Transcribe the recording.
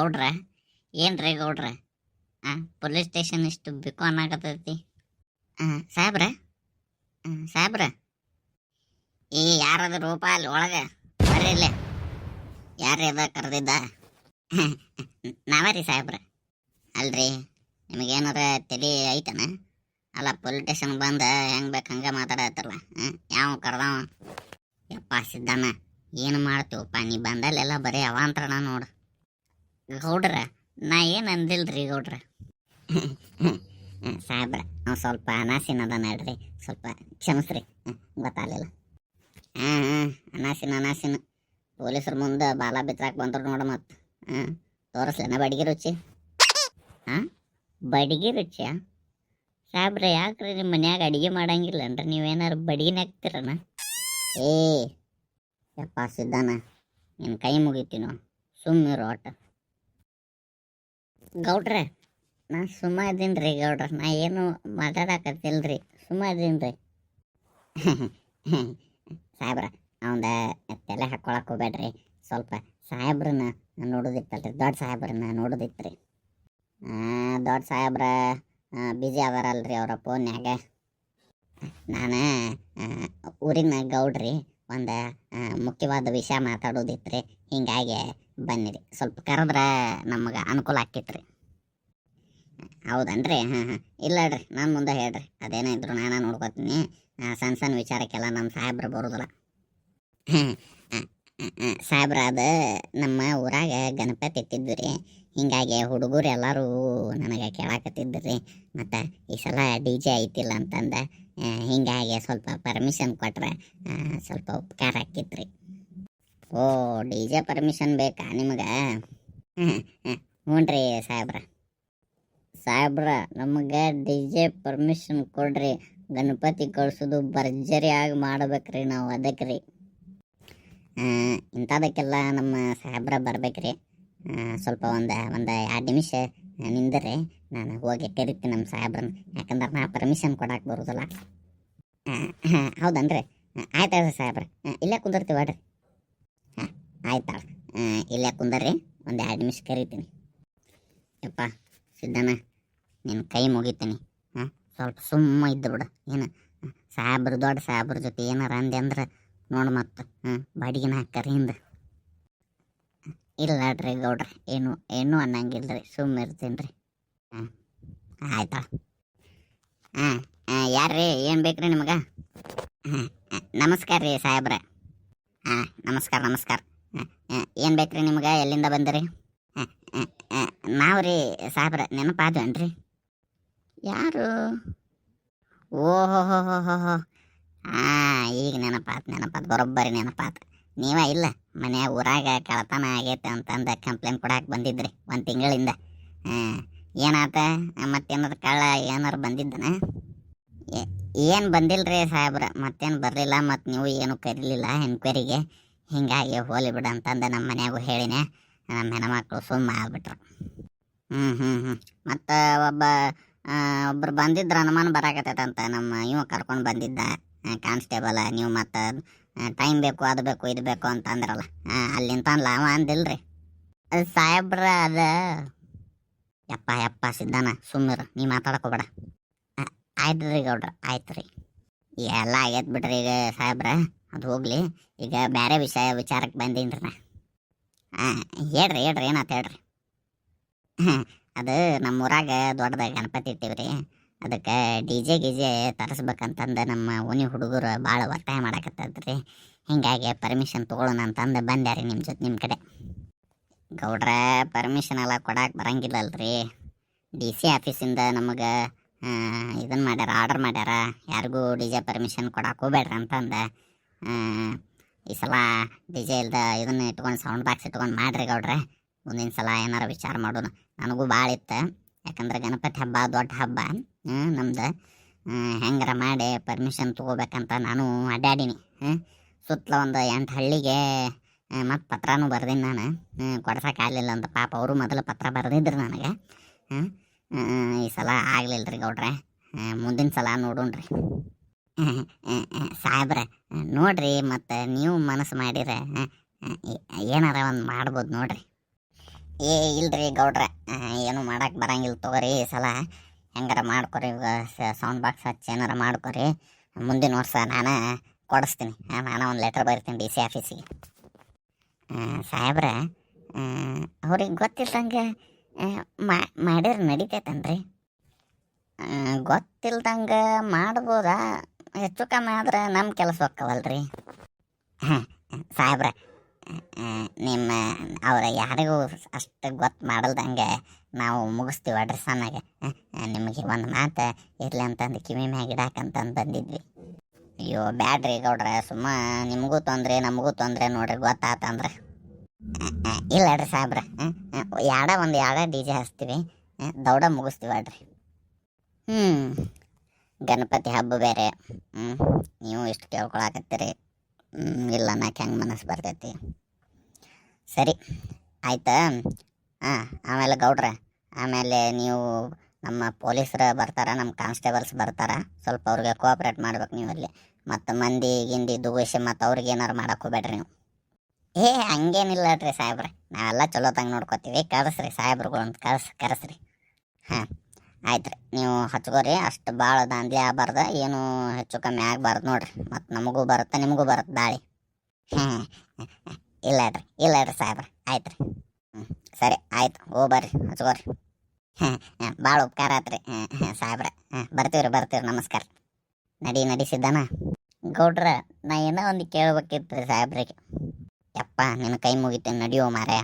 ಗೌಡ್ರ? ಏನ್ರಿ ಗೌಡ್ರ? ಆ ಪೊಲೀಸ್ ಸ್ಟೇಷನ್ ಇಷ್ಟು ಬಿಕು ಅನ್ನಕತ್ತೈತಿ ಆ, ಸಾಬ್ರ? ಆ, ಸಾಹೇಬ್ರ ಈ ಯಾರದ ರೂಪ ಅಲ್ಲಿ ಒಳಗೆ? ಬರ್ರಿ ಇಲ್ಲೇ. ಯಾರು ಅದ ಕರೆದಿದ್ದ? ನಾವೇ ರೀ ಸಾಹೇಬ್ರ ಅಲ್ರಿ ನಿಮಗೇನಾರ ತಲೆ ಐತನ? ಅಲ್ಲ ಪೊಲೀಸ್ ಸ್ಟೇಷನ್ ಬಂದ ಹೆಂಗೆ ಬೇಕು ಹಂಗೆ ಮಾತಾಡತ್ತಲ್ಲ? ಯಾವ ಕರ್ದವ? ಯಪ್ಪ ಸಿದ್ದಣ್ಣ ಏನು ಮಾಡ್ತೀವಪ್ಪ? ನೀ ಬಂದಲ್ಲೆಲ್ಲ ಬರೀ ಅವಾಂತರಣ ನೋಡು. ಗೌಡ್ರ, ನಾ ಏನು ಅಂದಿಲ್ರಿ ಗೌಡ್ರ? ಸಾಹೇಬ್ರ ಅವ್ನು ಸ್ವಲ್ಪ ಅನಾಸಿನ ಅದ ನಡ್ರಿ ಸ್ವಲ್ಪ ಕ್ಷಮಿಸ್ರಿ ಗೊತ್ತಾಗಲಿಲ್ಲ. ಹಾಂ ಹಾಂ ಅನಾಸಿನ ಅನಾಸಿನ. ಪೊಲೀಸರ ಮುಂದೆ ಬಾಲ ಬಿತ್ರಾಕ್ ಬಂದ್ರು ನೋಡ ಮತ್ತೆ ಹಾಂ ತೋರಿಸ್ಲೇನ ಬಡಿಗೆ ರುಚಿ? ಹಾಂ, ಬಡಿಗೆ ರುಚಿಯ? ಸಾಹೇಬ್ರ, ಯಾಕ್ರಿ ನಿಮ್ಮ ಮನ್ಯಾಗ ಅಡಿಗೆ ಮಾಡಂಗಿಲ್ಲನ್ರಿ, ನೀವೇನಾರು ಬಡಿಗೆನ ಹಾಕ್ತಿರನ? ಏ, ಯಪ್ಪ ಸಿದ್ದಾನ ನಿನ್ನ ಕೈ ಮುಗಿತೀನೋ ಸುಮ್ಮನೆ ಒಟ್ಟ. ಗೌಡ್ರೆ, ನಾ ಸುಮ್ಮ ಇದೀನಿ ರೀ ಗೌಡ್ರ, ನಾ ಏನು ಮಾತಾಡಕತ್ತಿಲ್ರಿ, ಸುಮ್ಮ ಇದೀನಿ ರೀ ಸಾಹೇಬ್ರ, ಅವಂದ ತಲೆ ಹಾಕೊಳಕ್ ಹೋಗ್ಬೇಡ್ರಿ, ಸ್ವಲ್ಪ ಸಾಹೇಬ್ರನ್ನ ನೋಡೋದಿತ್ತಲ್ರಿ, ದೊಡ್ಡ ಸಾಹೇಬ್ರನ್ನ ನೋಡೋದಿತ್ತು ರೀ ದೊಡ್ಡ ಸಾಹೇಬ್ರ ಬಿಜಿ ಅದಾರಲ್ರಿ ಅವರ ಫೋನ್ಯಾಗ ನಾನು ಊರಿನ ಗೌಡ್ರಿ ಒಂದು ಮುಖ್ಯವಾದ ವಿಷಯ ಮಾತಾಡೋದಿತ್ತು ಹಿಂಗಾಗಿ ಬನ್ನಿರಿ. ಸ್ವಲ್ಪ ಕರೆದ್ರೆ ನಮಗೆ ಅನುಕೂಲ ಆಕ್ಕೈತ್ರಿ ಹೌದನ್ರಿ? ಹಾಂ ಹಾಂ ಇಲ್ಲ ರೀ ನಾನು ಮುಂದೆ ಹೇಳ್ರಿ. ಅದೇನೇ ಇದ್ರು ನಾನು ನೋಡ್ಕೊತೀನಿ. ಸಣ್ಣ ಸಣ್ಣ ವಿಚಾರಕ್ಕೆಲ್ಲ ನಮ್ಮ ಸಾಹೇಬ್ರು ಬರೋದಿಲ್ಲ. ಸಾಹೇಬ್ರ, ಅದು ನಮ್ಮ ಊರಾಗ ಗಣಪತಿ ಇತ್ತಿದ್ದು ರೀ. ಹಿಂಗಾಗಿ ಹುಡುಗರು ಎಲ್ಲರೂ ನನಗೆ ಕೇಳಾಕತ್ತಿದ್ದು ರೀ ಮತ್ತು ಈ ಸಲ ಡಿ ಜೆ ಐತಿಲ್ಲ ಅಂತಂದ ಹೀಗಾಗಿ ಸ್ವಲ್ಪ ಪರ್ಮಿಷನ್ ಕೊಟ್ರೆ ಸ್ವಲ್ಪ ಉಪಕಾರ ಆಕಿತ್ರಿ. ಓ ಡಿ ಜೆ ಪರ್ಮಿಷನ್ ಬೇಕಾ ನಿಮಗೆ? ಹ್ಞೂ ರೀ ಸಾಹೇಬ್ರ. ಸಾಹೇಬ್ರ ನಮಗೆ ಡಿ ಜೆ ಪರ್ಮಿಷನ್ ಕೊಡ್ರಿ. ಗಣಪತಿ ಕಳ್ಸೋದು ಭರ್ಜರಿಯಾಗಿ ಮಾಡ್ಬೇಕ್ರಿ ನಾವು ಅದಕ್ಕೆ ರೀ ಇಂಥದಕ್ಕೆಲ್ಲ ನಮ್ಮ ಸಾಹೇಬ್ರ ಆ, ಸ್ವಲ್ಪ ಒಂದು ಒಂದು ಎರಡು ನಿಮಿಷ ನಿಂದರೆ ನಾನು ಹೋಗಿ ಕರಿತೀನಿ ನಮ್ಮ ಸಾಹೇಬ್ರನ್ನ. ಯಾಕಂದ್ರೆ ನಾ ಪರ್ಮಿಷನ್ ಕೊಡಕ್ಕೆ ಬರೋದಿಲ್ಲ. ಹೌದನ್ರಿ? ಆಯ್ತು ಆಯ್ತು ಸಾಹೇಬ್ರ. ಇಲ್ಲೇ ಕುಂದಿರ್ತೀವಿ ಹೇಳ್ರಿ. ಹಾಂ, ಆಯ್ತಾ ಇಲ್ಲೇ ಕುಂದರ್ರಿ, ಒಂದು ಎರಡು ನಿಮಿಷ ಕರಿತೀನಿ. ಯಪ್ಪ ಸಿದ್ಧನ ನಿನ್ನ ಕೈ ಮುಗಿತೀನಿ. ಹಾಂ, ಸ್ವಲ್ಪ ಸುಮ್ಮ ಇದ್ದು ಬಿಡು, ಏನು? ಸಾಹೇಬ್ರು ದೊಡ್ಡ ಸಾಹೇಬ್ರ ಜೊತೆ ಏನಾರ ಅಂದೆ ಅಂದ್ರೆ ನೋಡು ಮತ್ತೆ. ಹಾಂ, ಬಾಡಿಗೆನ ಹಾಕ್ತಾರೆ ಹಿಂದೆ. ಇಲ್ಲ ರೀ ಗೌಡ್ರಿ, ಏನು ಏನು ಅನ್ನಂಗಿಲ್ಲ ರೀ ಸುಮ್ಮ ಇರ್ತೀನಿ ರೀ ಹಾಂ, ಆಯ್ತಾ ಹಾಂ ಯಾರ್ರೀ, ಏನು ಬೇಕು ರೀ ನಿಮಗೆ? ಹಾಂ ನಮಸ್ಕಾರ ರೀ ಸಾಹೇಬ್ರ. ಹಾಂ, ನಮಸ್ಕಾರ ನಮಸ್ಕಾರ. ಏನು ಬೇಕು ರೀ ನಿಮ್ಗೆ, ಎಲ್ಲಿಂದ ಬಂದಿರಿ? ನಾವು ರೀ ಸಾಹೇಬ್ರ, ನೆನಪಾದ್ವೇನ್ರಿ? ಯಾರು? ಓಹೋ ಹೋ ಹೋ ಹೋ ಹೋ ಹಾಂ, ಈಗ ನೆನಪಾತು, ನೆನಪಾತ್, ಬರೋಬ್ಬರಿ ನೆನಪಾತ್. ನೀವ ಇಲ್ಲ ಮನೆ ಊರಾಗ ಕಳತನ ಆಗೈತೆ ಅಂತಂದು ಕಂಪ್ಲೇಂಟ್ ಕೊಡಕ್ಕೆ ಬಂದಿದ್ರಿ ಒಂದು ತಿಂಗಳಿಂದ. ಹಾಂ, ಏನಾತ? ಮತ್ತೇನಾದ್ರು ಕಳ್ಳ ಏನಾರು ಬಂದಿದ್ದನ? ಏನು ರೀ ಸಾಹೇಬ್ರ? ಮತ್ತೇನು ಬರಲಿಲ್ಲ ಮತ್ತು ನೀವು ಏನು ಕರೀಲಿಲ್ಲ ಎನ್ಕ್ವೈರಿಗೆ ಹಿಂಗಾಗಿ ಹೋಲಿ ಬಿಡು ಅಂತಂದು ನಮ್ಮ ಮನೆಯಾಗೂ ಹೇಳಿನೆ. ನಮ್ಮ ಹೆಣ್ಮಕ್ಳು ಸುಮ್ಮ ಆಗ್ಬಿಟ್ರು. ಹ್ಞೂ ಹ್ಞೂ ಹ್ಞೂ ಮತ್ತು ಒಬ್ಬ ಒಬ್ರು ಬಂದಿದ್ರು ಅನುಮಾನ ಅಂತ ನಮ್ಮ ಇವ ಕರ್ಕೊಂಡು ಬಂದಿದ್ದ ಕಾನ್ಸ್ಟೇಬಲ, ನೀವು ಮತ್ತು ಟೈಮ್ ಬೇಕು, ಅದು ಬೇಕು, ಇದು ಬೇಕು ಅಂತ ಅಂದ್ರಲ್ಲ. ಹಾಂ ಲಾವ ಅಂದಿಲ್ರಿ. ಅದು ಸಾಹೇಬ್ರ ಅದ. ಯಪ್ಪ ಯಪ್ಪ ಸಿದ್ಧಾನ ಸುಮ್ಮನೆ ನೀ ಮಾತಾಡಕೋಬೇಡ ಆಯ್ತು ರೀ ಗೌಡ್ರ ಆಯ್ತು ರೀ ಎಲ್ಲ ಆಗೈತೆ ಬಿಡ್ರಿ ಈಗ ಸಾಹೇಬ್ರ, ಅದು ಹೋಗ್ಲಿ. ಈಗ ಬೇರೆ ವಿಷಯ ವಿಚಾರಕ್ಕೆ ಬಂದೀನಿ ರೀ ನಾ. ಹಾಂ, ಹೇಳ್ರಿ ಹೇಳ್ರಿ ಏನಾಯ್ತು ಹೇಳ್ರಿ. ಅದು ನಮ್ಮ ಊರಾಗ ದೊಡ್ಡದಾಗ ಗಣಪತಿ ಇಟ್ಟಿವ್ರಿ. ಅದಕ್ಕೆ ಡಿ ಜೆ ಗಿಜೆ ತರಿಸ್ಬೇಕಂತಂದು ನಮ್ಮ ಓನಿ ಹುಡುಗರು ಭಾಳ ಒತ್ತಾಯ ಮಾಡಕತ್ತದ್ರಿ. ಹಿಂಗಾಗಿ ಪರ್ಮಿಷನ್ ತೊಗೊಳೋಣ ಅಂತಂದು ಬಂದೆ ನಿಮ್ಮ ಜೊತೆ, ನಿಮ್ಮ ಕಡೆ. ಗೌಡ್ರ ಪರ್ಮಿಷನ್ ಎಲ್ಲ ಕೊಡಕ್ಕೆ ಬರಂಗಿಲ್ಲಲ್ರಿ. ಡಿ ಸಿ ಆಫೀಸಿಂದ ನಮಗೆ ಇದನ್ನು ಮಾಡ್ಯಾರ ಆರ್ಡರ್ ಮಾಡ್ಯಾರ. ಯಾರಿಗೂ ಡಿ ಜೆ ಪರ್ಮಿಷನ್ ಕೊಡಕ್ಕೆ ಹೋಗ್ಬೇಡ್ರಿ ಅಂತಂದು. ಈ ಸಲ ಡಿ ಜೆ ಇಲ್ದ ಇದನ್ನ ಇಟ್ಕೊಂಡು ಸೌಂಡ್ ಬಾಕ್ಸ್ ಇಟ್ಕೊಂಡು ಮಾಡ್ರಿ ಗೌಡ್ರೆ. ಮುಂದಿನ ಸಲ ಏನಾರು ವಿಚಾರ ಮಾಡೋಣ. ನನಗೂ ಭಾಳ ಇತ್ತು. ಯಾಕಂದ್ರೆ ಗಣಪತಿ ಹಬ್ಬ ದೊಡ್ಡ ಹಬ್ಬ. ನಮ್ದು. ಹೆಂಗಾರ ಮಾಡಿ ಪರ್ಮಿಷನ್ ತೊಗೋಬೇಕಂತ ನಾನು ಅಡ್ಡಾಡೀನಿ ಸುತ್ತಲ ಒಂದು ಎಂಟು ಹಳ್ಳಿಗೆ ಮತ್ತು ಪತ್ರನೂ ಬರ್ದೀನಿ ನಾನು. ಕೊಡ್ಸಕ್ಕೆ ಆಗಲಿಲ್ಲ ಅಂತ ಪಾಪ ಅವರು ಮೊದಲು ಪತ್ರ ಬರೆದಿದ್ರು ನನಗೆ. ಈ ಸಲ ಆಗಲಿಲ್ಲ ರೀ ಗೌಡ್ರೆ ಮುಂದಿನ ಸಲ ನೋಡೋಣ್ರಿ. ಸಾಹೇಬ್ರೆ, ನೋಡ್ರಿ ಮತ್ತು ನೀವು ಮನಸ್ಸು ಮಾಡಿದ್ರೆ ಏನಾರ ಒಂದು ಮಾಡ್ಬೋದು ನೋಡ್ರಿ. ಏ, ಇಲ್ರಿ ಗೌಡ್ರ ಗೌಡ್ರೆ ಏನು ಮಾಡಕ್ಕೆ ಬರಂಗಿಲ್ಲ ತಗೋರಿ ಈ ಸಲ. ಹೆಂಗಾರ ಮಾಡ್ಕೊರಿ ಸೌಂಡ್ ಬಾಕ್ಸ್ ಹಚ್ಚಿ ಏನಾರ ಮಾಡ್ಕೊರಿ. ಮುಂದಿನ ವರ್ಷ ನಾನು ಕೊಡಿಸ್ತೀನಿ. ನಾನು ಒಂದು ಲೆಟರ್ ಬರಿತೀನಿ ಡಿ ಸಿ ಆಫೀಸಿಗೆ ಸಾಹೇಬ್ರ ಅವ್ರಿಗೆ ಗೊತ್ತಿಲ್ದಂಗೆ ಮಾಡಿದ್ರೆ ನಡಿತೈತನ್ರಿ? ಗೊತ್ತಿಲ್ದಂಗೆ ಮಾಡ್ಬೋದಾ? ಹೆಚ್ಚು ಕಮ್ಮಿ ಆದ್ರೆ ನಮ್ಮ ಕೆಲಸ ಹೋಕ್ಕವಲ್ರಿ ಹಾಂ ಸಾಹೇಬ್ರ ನಿಮ್ಮ ಅವರ ಯಾರಿಗೂ ಅಷ್ಟು ಗೊತ್ತು ಮಾಡಲ್ದಂಗೆ ನಾವು ಮುಗಿಸ್ತೀವಿ ಅಡ್ರಿ ಸಣ್ಣಗೆ ನಿಮಗೆ ಒಂದು ಮಾತು ಇರಲಿ ಅಂತಂದು ಕಿವಿ ಮ್ಯಾಗ ಇಡಾಕಂತಂದು ಬಂದಿದ್ವಿ. ಅಯ್ಯೋ, ಬ್ಯಾಡ್ರಿ ಗೌಡ್ರ, ಸುಮ್ಮ ನಿಮಗೂ ತೊಂದರೆ, ನಮಗೂ ತೊಂದರೆ ನೋಡ್ರಿ ಗೊತ್ತಾತಂದ್ರೆ ಇಲ್ಲ ಅಡ್ರಿ ಸಾಬ್ರ ಯಾಡ ಒಂದು ಯಾಡ ಡಿ ಜೆ ಹಚ್ತೀವಿ ದೌಡ ಮುಗಿಸ್ತೀವಿ ಅಡ್ರಿ. ಹ್ಞೂ ಗಣಪತಿ ಹಬ್ಬ ಬೇರೆ ಹ್ಞೂ ನೀವು ಇಷ್ಟು ಕೇಳ್ಕೊಳಕತ್ತೀರಿ. ಇಲ್ಲ, ನಾಕೆ ಹೆಂಗೆ ಮನಸ್ಸು ಬರ್ತೈತಿ. ಸರಿ. ಆಯ್ತಾ? ಹಾಂ ಆಮೇಲೆ ಗೌಡ್ರ, ಆಮೇಲೆ ನೀವು ನಮ್ಮ ಪೊಲೀಸರು ಬರ್ತಾರೆ, ನಮ್ಮ ಕಾನ್ಸ್ಟೇಬಲ್ಸ್ ಬರ್ತಾರೆ? ಸ್ವಲ್ಪ ಅವ್ರಿಗೆ ಕೋಆಪ್ರೇಟ್ ಮಾಡ್ಬೇಕು ನೀವು ಅಲ್ಲಿ. ಮತ್ತು ಮಂದಿ ಗಿಂದಿ ದುಗುಸಿ ಮತ್ತು ಅವ್ರಿಗೆ ಏನಾರು ಮಾಡಕ್ಕೆ ಹೋಗ್ಬೇಡ್ರಿ ನೀವು. ಏ, ಹಂಗೇನಿಲ್ಲ ರೀ ಸಾಹೇಬ್ರೆ. ನಾವೆಲ್ಲ ಚಲೋತಂಗೆ ನೋಡ್ಕೋತೀವಿ. ಕಳಿಸ್ರಿ ಸಾಹೇಬ್ರುಗಳು ಕಳ್ಸ್ ಕರ್ಸ್, ಕರೆಸ್ರಿ. ಹಾಂ ಆಯ್ತು ರೀ ನೀವು ಹಚ್ಕೋರಿ. ಅಷ್ಟು ಭಾಳ ದಾಂಧಲೆ ಆಗಬಾರ್ದು. ಏನು ಹೆಚ್ಚು ಕಮ್ಮಿ ಆಗಬಾರ್ದು ನೋಡ್ರಿ. ಮತ್ತು ನಮಗೂ ಬರುತ್ತೆ, ನಿಮಗೂ ಬರುತ್ತೆ ದಾಳಿ. ಹಾಂ ಇಲ್ಲ ರೀ ಇಲ್ಲ ರೀ ಸಾಹೇಬ್ರ ಆಯ್ತು ರೀ ಹ್ಞೂ ಸರಿ, ಆಯ್ತು ಓ ಬರ್ರಿ ಹಚ್ಕೋರಿ ಹಾಂ ಭಾಳ ಉಪಕಾರ ಆತ್ರಿ. ಹಾಂ ಸಾಹೇಬ್ರ ಹಾಂ ಬರ್ತೀವಿ ರೀ ಬರ್ತೀವಿ ನಮಸ್ಕಾರ. ನಡಿ ನಡಿಸಿದ್ದಾನ ಗೌಡ್ರ, ನಾ ಏನೋ ಒಂದು ಕೇಳ್ಬೇಕಿತ್ತು ರೀ ಸಾಹೇಬ್ರಿಗೆ. ಯಪ್ಪ ನಿನ್ನ ಕೈ ಮುಗಿತೇನೆ, ನಡಿಯೋ ಮಾರಾಯ.